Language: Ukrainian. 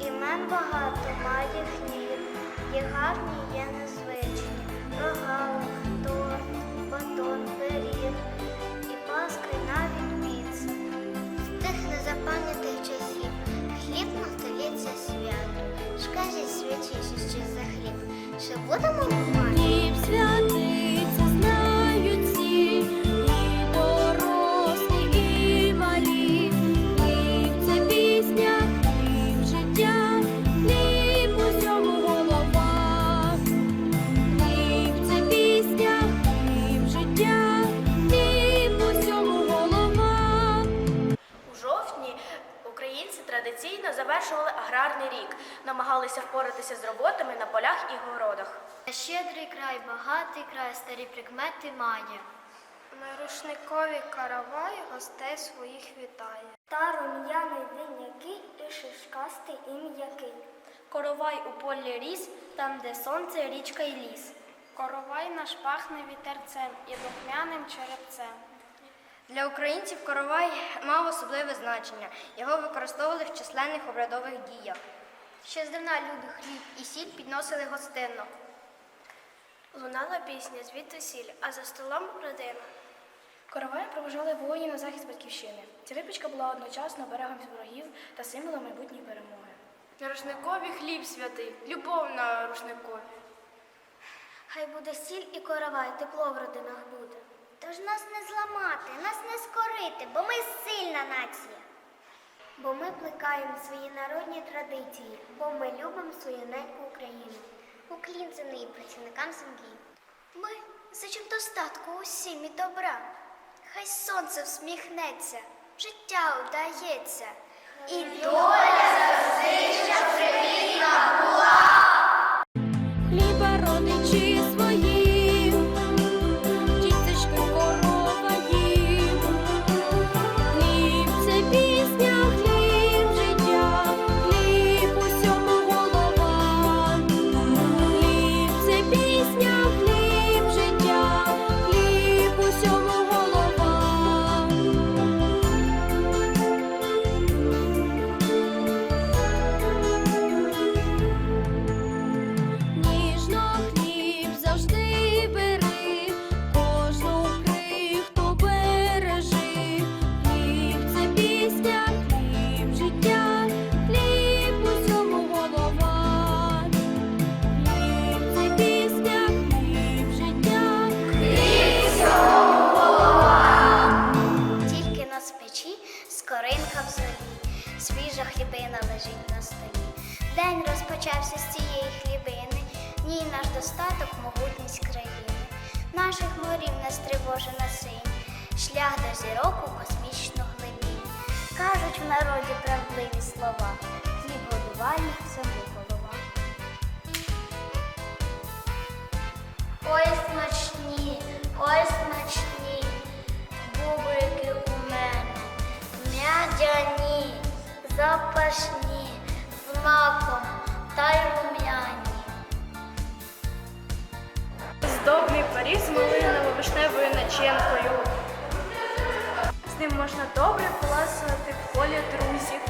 імен багато має хліб, і гарні є незвичні, рогал, торт, батон, пиріг, і паска і навіть піца. З тих незапам'ятих часів хліб на столі це свято. Шкажіть свячі що за хліб, що будемо. Традиційно завершували аграрний рік, намагалися впоратися з роботами на полях і городах. Щедрий край, багатий край, старі прикмети має. На рушникові каравай гостей своїх вітає. Та рум'яний день який і шишкастий і м'який. Коровай у полі ріс, там, де сонце, річка і ліс. Коровай наш пахне вітерцем і духмяним черепцем. Для українців коровай мав особливе значення. Його використовували в численних обрядових діях. Ще здавна люди хліб і сіль підносили гостинно. Лунала пісня звідусіль, а за столом родина. Короваєм проважали воїнів на захист батьківщини. Ця випічка була одночасно берегом ворогів та символом майбутньої перемоги. На рушникові хліб святий, любов на рушникові. Хай буде сіль і коровай, тепло в родинах буде. Тож нас не зламати, нас не скорити, бо ми сильна нація. Бо ми плекаємо свої народні традиції, бо ми любимо свою неньку Україну. Уклін землі працівникам землі. Ми зичим достатку усім і добра. Хай сонце всміхнеться, життя удається. І Хліба спечі скоринка в золі, свіжа хлібина лежить на столі. День розпочався з цієї хлібини, в ній наш достаток, могутність країни. Наших морів не стривожена синь, шлях до зірок у космічну глибінь. Кажуть в народі правдиві слова, хліб годувальник всьому голова. Ой смачні, ой смачні, запашні, з маком та й рум'яні. Здобний пиріг з малиново-вишневою начинкою. З ним можна добре поласувати в полі друзів.